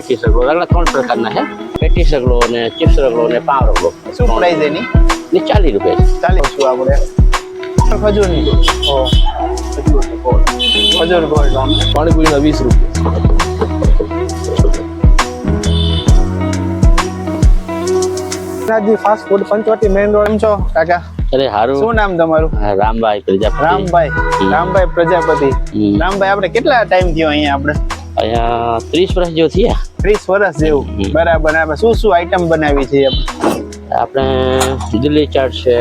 Patties રગડો એટલે ત્રણ પ્રકારના છે. પેટી રગડો ને ચિપ્સ રગડો ને પાવ રગડો શું પ્રાઇસ એની? ને ચાલીસ રૂપિયા છે. ચાલીસ. શું આપણે ખજૂરની ખજૂર ગોલ્ડ પાણીપુરીના વીસ રૂપિયા. Raji fast food Panchvati main road એમ છો કાકા? અરે હારું. શું નામ તમારું? રામભાઈ પ્રજાપતિ. રામભાઈ. રામભાઈ પ્રજાપતિ. રામભાઈ આપણે કેટલા ટાઈમ થયો અહીંયા આપણે? અહીંયા ત્રીસ વર્ષ જેવું થયા. ત્રીસ વર્ષ જેવું. બરાબર. આપણે શું શું આઈટમ બનાવી છે? આપણે? દિલ્હી ચાટ છે.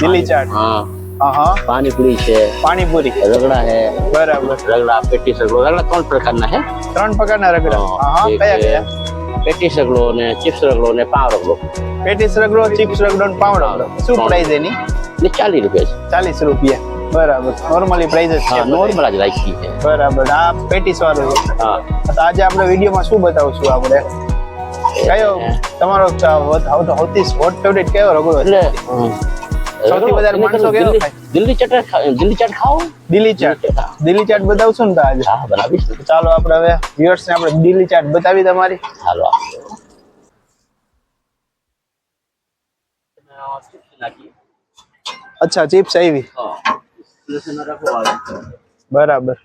દિલ્હી ચાટ. હા. હા હા પાણીપુરી છે. પાણીપુરી. રગડા છે. બરાબર. રગડા પેટીસ રગડો રગડા ત્રણ પ્રકારના છે. ત્રણ પ્રકારના રગડા. હા. હા કયા કયા? પેટીસ રગડો ને ચિપ્સ રગડો ને પાવ રગડો પેટીસ રગડો ચિપ્સ રગડો ને પાવડો શું ત્રણ. પ્રાઇસ એની? ચાલીસ રૂપિયા છે. ચાલીસ રૂપિયા. બરાબર. નોર્મલી પ્રાઇસ જ છે નોર્મલ જ રાખી છે. બરાબર. આ પેટીસ વાળું છે. હા. તો આજે આપણે વિડીયોમાં શું બતાવશું આપણે? કયો? તમારો સૌથી હોટ ફેવરેટ કયો રગડો છે સૌથી વધારે માણસો કેવો ખાય? દિલ્હી ચાટ દિલ્હી ચાટ ખાઓ? દિલ્હી ચાટ. દિલ્હી ચાટ બતાવશું ને તો આજે? હા બરાબર ચાલો આપણે હવે viewers ને આપણે દિલ્હી ચાટ બતાવી તમારી. ચાલો અચ્છા ચિપ્સ આવી. બરાબર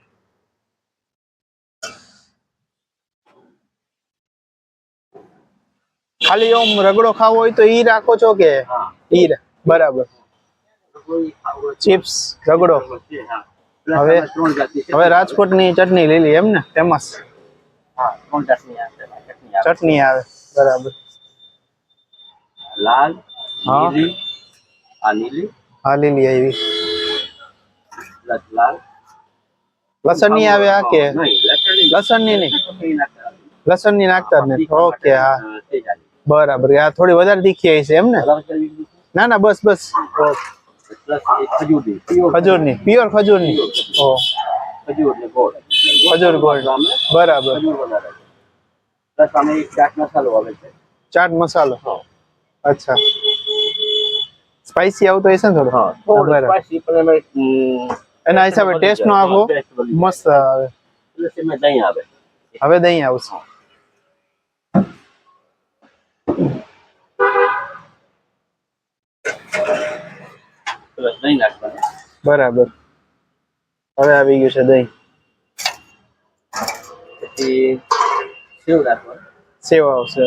ખાલી ઓમ રગડો ખાવો હોય તો ઈ રાખો છો કે ઈ રા- બરાબર। ચિપ્સ રગડો। હવે હવે રાજકોટની ચટણી લીલી એમ ને ફેમસ ચટણી આવે. બરાબર. લાલ હા. નીલી આ નીલી હા લીલી આવી. પ્લસ લાલ લસણ. ની આવે આ કે? લસણની લસણની નહીં લસણની. લસણની નાખતા. જ નથી ઓકે હા. બરાબર આ થોડી વધારે તીખી આવી છે એમ ને? ના ના બસ બસ. ખજૂરની. ખજૂરની પ્યોર ખજૂર. ની ઓ. ખજૂર આમે બરાબર. ચાટ મસાલો. અચ્છા. સ્પાઈસી આવતો હશે ને થોડો? હા બરાબર. એના હિસાબે ટેસ્ટ નો આખો. મસ્ત આવે. પ્લસ દહીં આવે. હવે દહીં આવશે બરાબર. હવે આવી ગયું છે દહીં. પછી સેવ આવશે.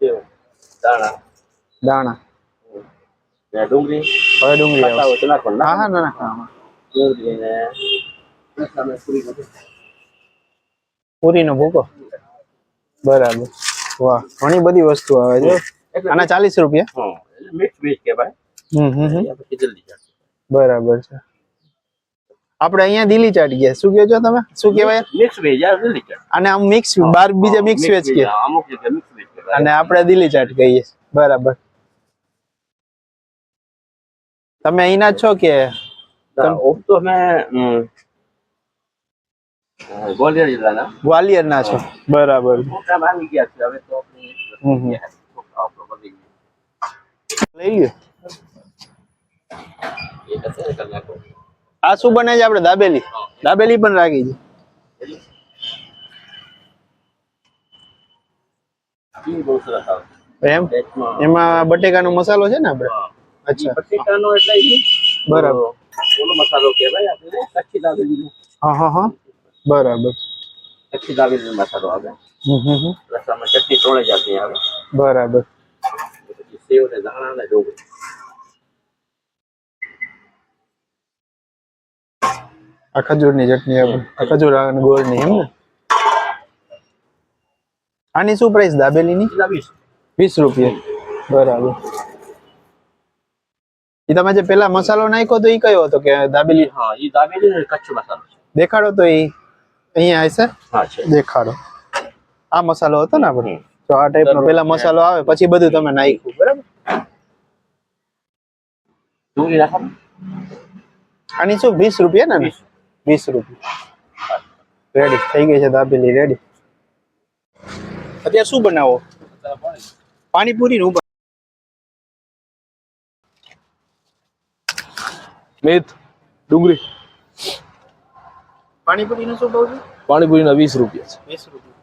સેવ દાણા. દાણા. ડુંગળી. હવે ડુંગળી આવશે. હા હા ના ના હા, હા. ડુંગળી ને પ્લસ આમે પૂરી નાખી. પૂરીનો ભૂકો બરાબર. વાહ ઘણી બધી વસ્તુ આવે છે. આના ચાલીસ રૂપિયા. બરાબર છે. આપણે અહીંયા દિલ્હી ચાટ ગયા. શું કહો છો તમે? શું કહેવાય? મિક્સ વેજ આ જલ્દી અને આમ મિક્સ બાર બીજા મિક્સ વેજ કે. અમુક મિક્સ વેજ અને આપણે દિલ્હી ચાટ કહીએ બરાબર. તમે અહીંના છો કે? ઓમ તો અમે ગ્વાલિયર જિલ્લાના. ગ્વાલિયરના છો. બરાબર. આવી ગયા છે. હવે તો ગયા. લઈ નાખો. આ શું બને છે આપણે? દાબેલી? દાબેલી પણ રાખી. છે. એમ? એમાં બટેકાનો મસાલો છે ને આપણે. અચ્છા. બટેકાનો એટલે બરાબર. ઓલો મસાલો કહેવાય આપણે કચ્છી દાબેલીનો. હા હા હા. બરાબર. કચ્છી દાબેલીનો મસાલો આવે. હમ હમ. પ્લસ ચટણી ત્રણે જાતની આવે. બરાબર. સેવ ને ધાણા ને ડુંગળી. આ ખજૂરની ચટણી આપણે આ ખજૂર અને ગોળની એમ ને? આની શું પ્રાઇસ દાબેલીની? વીસ રૂપિયા. બરાબર. એ તમે જે પેલા મસાલો નાખ્યો તો એ કયો હતો કે દાબેલી? હા એ દાબેલી ને કચ્છ મસાલો છે. દેખાડો તો એ અહીંયા આવશે હા છે. દેખાડો. આ મસાલો હતો ને આપણે? તો આ ટાઈપ નો પેલા મસાલો આવે પછી બધું તમે નાખ્યું બરાબર? ડુંગળી નાખો આની શું વીસ રૂપિયા ને વીસ. રૂપિયા. રેડી થઈ ગઈ છે દાબેલી રેડી અત્યારે શું બનાવો? પાણીપુરી. નું મેથ ડુંગળી. પાણીપુરીનો શું ભાવ છે? પાણીપુરીના વીસ રૂપિયા છે. વીસ રૂપિયા.